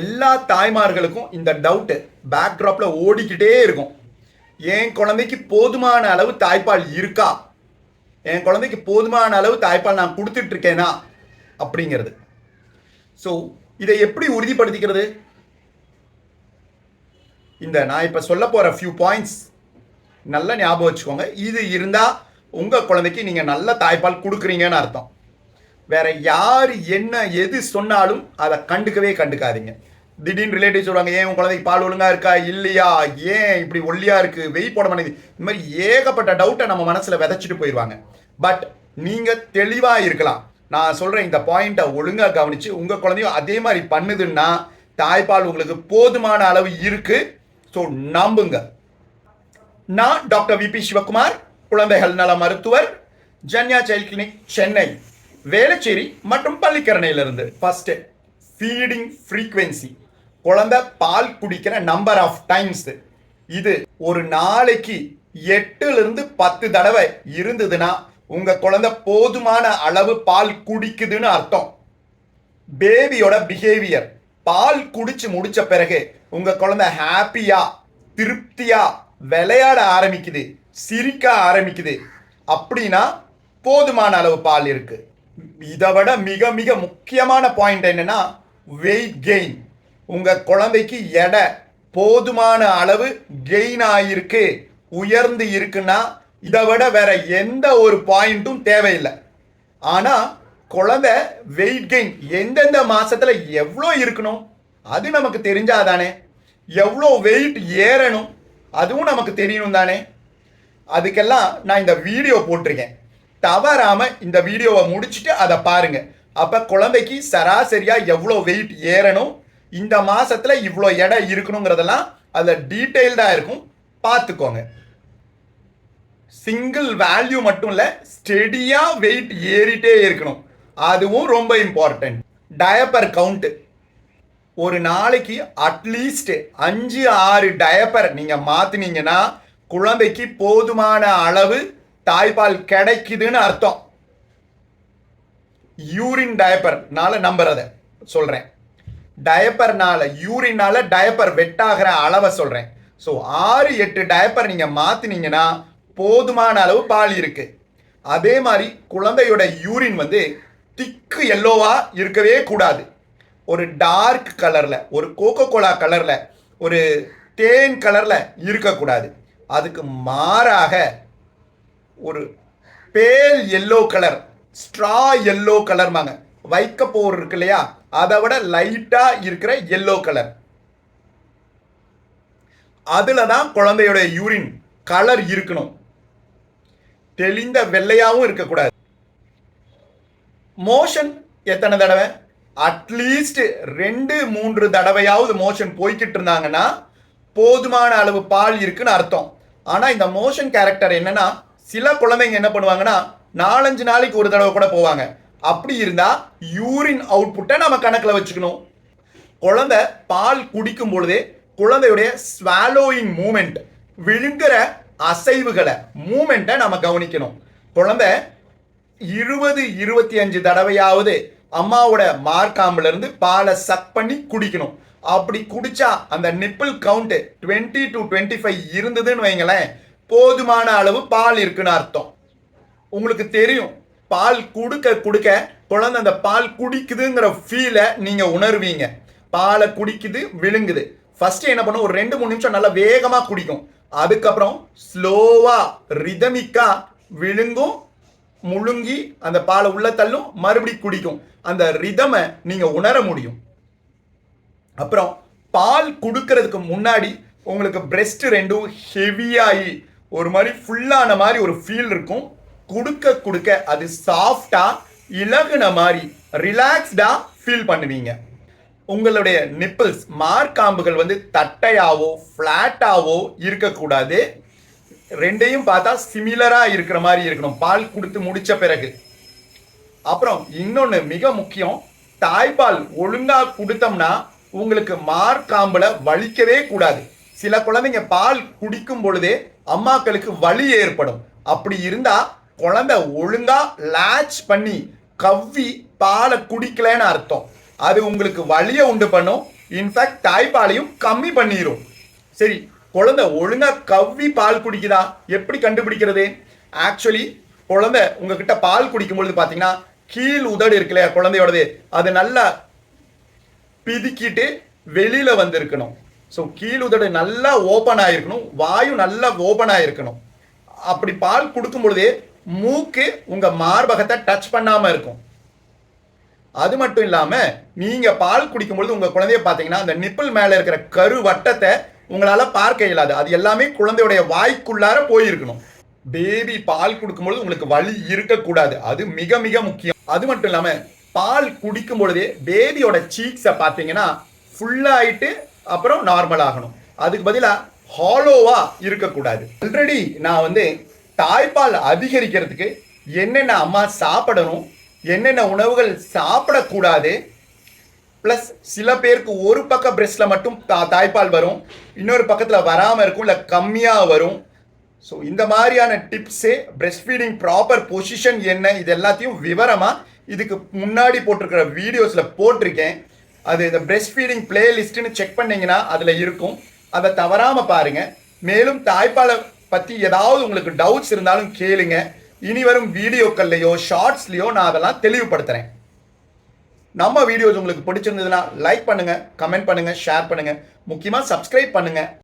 எல்லா தாய்மார்களுக்கும் இந்த டவுட்டு பேக்ட்ராப்ல ஓடிக்கிட்டே இருக்கும். என் குழந்தைக்கு போதுமான அளவு தாய்ப்பால் இருக்கா? என் குழந்தைக்கு போதுமான அளவு தாய்ப்பால் நான் கொடுத்துட்ருக்கேனா? அப்படிங்கிறது. ஸோ இதை எப்படி உறுதிப்படுத்திக்கிறது? இந்த நான் இப்போ சொல்ல போகிற ஃபியூ பாயிண்ட்ஸ் நல்லா ஞாபகம் வச்சுக்கோங்க. இது இருந்தால் உங்கள் குழந்தைக்கு நீங்கள் நல்ல தாய்ப்பால் கொடுக்குறீங்கன்னு அர்த்தம். வேற யார் என்ன எது சொன்னாலும் அதை கண்டுக்கவே கண்டுக்காதீங்க. திடீர்னு ரிலேட்டிவ் சொல்லுவாங்க ஏன் உன் குழந்தைக்கு பால் ஒழுங்கா இருக்கா? இல்லையா? ஏன் இப்படி ஒல்லியா இருக்கு? வெயிட் போட மாட்டேங்குது. இந்த மாதிரி ஏகப்பட்ட டவுட்டை நம்ம மனசுல விதைச்சிட்டு போயிடுவாங்க பட் நீங்க தெளிவா இருக்கலாம். நான் சொல்றேன் இந்த பாயிண்ட்டை ஒழுங்கா கவனிச்சு உங்க குழந்தையும் அதே மாதிரி பண்ணுதுன்னா தாய்ப்பால் உங்களுக்கு போதுமான அளவு இருக்கு. ஸோ நம்புங்க. நான் டாக்டர் விபி சிவகுமார் குழந்தைகள் நல மருத்துவர் ஜன்யா சைல்ட் கிளினிக் சென்னை. வேளச்சேரி மற்றும் பள்ளிக்கரணையிலிருந்து. ஃபர்ஸ்ட் ஃபீடிங் ஃப்ரீக்வன்சி குழந்தை பால் குடிக்கிற நம்பர் ஆஃப் டைம்ஸ் இது ஒரு நாளைக்கு எட்டுல இருந்து பத்து தடவை இருந்ததுன்னா உங்க குழந்தை போதுமான அளவு பால் குடிக்குதுன்னு அர்த்தம். பேபியோட பிஹேவியர் பால் குடிச்சு முடிச்ச பிறகு உங்க குழந்தை ஹாப்பியா திருப்தியா விளையாட ஆரம்பிக்குது சிரிக்க ஆரம்பிக்குது. அப்படின்னா போதுமான அளவு பால் இருக்குது இதை விட மிக மிக முக்கியமான பாயிண்ட் என்னென்னா வெயிட் கெயின் உங்கள் குழந்தைக்கு எடை போதுமான அளவு கெயின் ஆகிருக்கு உயர்ந்து இருக்குன்னா இதை விட வேற எந்த ஒரு பாயிண்ட்டும் தேவையில்லை. ஆனால் குழந்தை வெயிட் கெயின் எந்தெந்த மாதத்தில் எவ்வளோ இருக்கணும் அது நமக்கு தெரிஞ்சாதானே. எவ்வளோ வெயிட் ஏறணும் அதுவும் நமக்கு தெரியணும் தானே. அதுக்கெல்லாம் நான் இந்த வீடியோ போட்டிருக்கேன். தவறாம இந்த வீடியோவை முடிச்சுட்டு அதை பாருங்க. அப்ப குழந்தைக்கு சராசரியா எவ்வளோ வெயிட் ஏறணும்? இந்த மாசத்துல இவ்வளோ எடை இருக்கணுங்கிறதெல்லாம் அதுல டீட்டெயில்டா இருக்கும். பார்த்துக்கோங்க. சிங்கிள் வேல்யூ மட்டும் இல்ல ஸ்டெடியா வெயிட் ஏறிட்டே இருக்கணும். அதுவும் ரொம்ப இம்பார்ட்டன்ட் டயப்பர் கவுண்ட் ஒரு நாளைக்கு அட்லீஸ்ட் அஞ்சு ஆறு டயப்பர் நீங்க மாத்துனீங்கன்னா குழந்தைக்கு போதுமான அளவு தாய்ப்பால் கிடைக்குதுன்னு அர்த்தம். யூரின் டயப்பர்னால நம்புறத சொல்றேன். டயப்பர்னால யூரினால டயப்பர் வெட்டாகிற அளவை சொல்றேன். ஸோ ஆறு எட்டு டயப்பர் நீங்க மாத்தினீங்கன்னா போதுமான அளவு பால் இருக்கு. அதே மாதிரி குழந்தையோட யூரின் வந்து திக்கு எல்லோவா இருக்கவே கூடாது. ஒரு டார்க் கலர்ல ஒரு கோகோ கோலா கலர்ல ஒரு தேன் கலர்ல இருக்கக்கூடாது. அதுக்கு மாறாக ஒரு pale yellow colour straw yellow கலர்மாங்க வைக்க போர் இருக்கு இல்லையா? அதை விட லைட்டா இருக்கிற எல்லோ கலர் அதுல தான் குழந்தையோட யூரின் கலர் இருக்கணும். தெளிந்த வெள்ளையாவும் இருக்கக்கூடாது. மோஷன் எத்தனை தடவை? அட்லீஸ்ட் ரெண்டு மூன்று தடவையாவது மோஷன் போய்கிட்டு இருந்தாங்கன்னா போதுமான அளவு பால் இருக்குன்னு அர்த்தம். ஆனா இந்த மோஷன் கேரக்டர் என்னன்னா சில குழந்தைங்க என்ன பண்ணுவாங்கன்னா நாலஞ்சு நாளைக்கு ஒரு தடவை கூட போவாங்க. அப்படி இருந்தால் யூரின் அவுட்புட்டை நம்ம கணக்கில் வச்சுக்கணும். குழந்தை பால் குடிக்கும் பொழுதே குழந்தையுடைய ஸ்வாலோயிங் மூமெண்ட் விழுங்குற அசைவுகளை மூமெண்ட்டை நம்ம கவனிக்கணும். குழந்தை இருபது இருபத்தி அஞ்சு தடவையாவது அம்மாவோட மார்க்காம்புல இருந்து பாலை சக் பண்ணி குடிக்கணும். அப்படி குடிச்சா அந்த nipple count twenty to twenty five இருந்ததுன்னு வைங்களேன் போதுமான அளவு பால் இருக்குன்னு அர்த்தம். உங்களுக்கு தெரியும் பால் குடுக்க கொடுக்க குழந்தை அந்த பால் குடிக்குதுங்கிற ஃபீலை நீங்கள் உணர்வீங்க. பாலை குடிக்குது விழுங்குது. ஃபஸ்ட்டு என்ன பண்ணும்? ஒரு ரெண்டு மூணு நிமிஷம் நல்லா வேகமாக குடிக்கும். அதுக்கப்புறம் ஸ்லோவாக ரிதமிக்காக விழுங்கும் முழுங்கி அந்த பாலை உள்ள தள்ளும் மறுபடி குடிக்கும். அந்த ரிதமை நீங்கள் உணர முடியும். அப்புறம் பால் கொடுக்கறதுக்கு முன்னாடி உங்களுக்கு பிரெஸ்ட் ரெண்டும் ஹெவியாகி ஒரு மாதிரி ஃபுல்லான மாதிரி ஒரு ஃபீல் இருக்கும். கொடுக்க கொடுக்க அது சாஃப்டா இலகுன மாதிரி ரிலாக்ஸ்டா ஃபீல் பண்ணுவீங்க. உங்களுடைய நிப்பிள்ஸ் மார்க்காம்புகள் வந்து தட்டையாவோ ஃப்ளாட்டாவோ இருக்கக்கூடாது. ரெண்டையும் பார்த்தா சிமிலரா இருக்கிற மாதிரி இருக்கணும். பால் கொடுத்து முடிச்ச பிறகு. அப்புறம் இன்னொன்று மிக முக்கியம் தாய்ப்பால் ஒழுங்காக கொடுத்தோம்னா உங்களுக்கு மார்க்காம்பில் வலிக்கவே கூடாது. சில குழந்தைங்க பால் குடிக்கும் பொழுதே அம்மாக்களுக்கு வலி ஏற்படும். அப்படி இருந்தா குழந்தை ஒழுங்கா லாச் பண்ணி கவ்வி பாலை குடிக்கலன்னு அர்த்தம். அது உங்களுக்கு வலியை உண்டு பண்ணும். இன்ஃபேக்ட் தாய்ப்பாலையும் கம்மி பண்ணிடும் சரி குழந்தை ஒழுங்கா கவ்வி பால் குடிக்குதா? எப்படி கண்டுபிடிக்கிறது? ஆக்சுவலி குழந்தை உங்ககிட்ட பால் குடிக்கும் பொழுது பார்த்தீங்கன்னா கீழ் உதடு இருக்கு இல்லையா குழந்தையோடது? அது நல்லா பிதுக்கிட்டு வெளியில வந்திருக்கணும். ஸோ கீழ் உதடு நல்லா ஓப்பன் ஆகிருக்கணும் வாயு நல்லா ஓப்பன் ஆகிருக்கணும் அப்படி பால் கொடுக்கும் பொழுதே மூக்கு உங்கள் மார்பகத்தை டச் பண்ணாமல் இருக்கும். அது மட்டும் இல்லாமல் நீங்கள் பால் குடிக்கும் பொழுது உங்க குழந்தைய பாத்தீங்கன்னா அந்த நிப்பிள் மேலே இருக்கிற கரு வட்டத்தை உங்களால் பார்க்க இயலாது. அது எல்லாமே குழந்தையுடைய வாய்க்குள்ளார போயிருக்கணும். பேபி பால் கொடுக்கும்பொழுது உங்களுக்கு வலி இருக்கக்கூடாது. அது மிக மிக முக்கியம். அது மட்டும் இல்லாமல் பால் குடிக்கும் பொழுதே பேபியோட சீக்ஸை பார்த்தீங்கன்னா ஃபுல்லாகிட்டு அப்புறம் நார்மல் ஆகணும். அதுக்கு பதிலாக ஹாலோவா இருக்கக்கூடாது. ஆல்ரெடி நான் வந்து தாய்ப்பால் அதிகரிக்கிறதுக்கு என்னென்ன அம்மா சாப்பிடணும் என்னென்ன உணவுகள் சாப்பிடக்கூடாது ப்ளஸ் சில பேருக்கு ஒரு பக்கம் பிரஸ்ட்ல மட்டும் தா- தாய்ப்பால் வரும் இன்னொரு பக்கத்தில் வராமல் இருக்கும் இல்லை கம்மியாக வரும். ஸோ இந்த மாதிரியான tips breast feeding proper position என்ன இது எல்லாத்தையும் விவரமாக இதுக்கு முன்னாடி போட்டிருக்கிற வீடியோஸில் போட்டிருக்கேன். அது இந்த பிரெஸ்ட் ஃபீடிங் பிளேலிஸ்ட்னு செக் பண்ணிங்கன்னா அதில் இருக்கும். அதை தவறாமல் பாருங்கள் மேலும் தாய்ப்பாலை பற்றி ஏதாவது உங்களுக்கு டவுட்ஸ் இருந்தாலும் கேளுங்க. இனி வரும் வீடியோக்கள்லையோ ஷார்ட்ஸ்லையோ நான் அதெல்லாம் தெளிவுபடுத்துகிறேன் நம்ம வீடியோஸ் உங்களுக்கு பிடிச்சிருந்ததுன்னா லைக் பண்ணுங்கள் கமெண்ட் பண்ணுங்கள் ஷேர் பண்ணுங்கள் முக்கியமாக சப்ஸ்கிரைப் பண்ணுங்கள்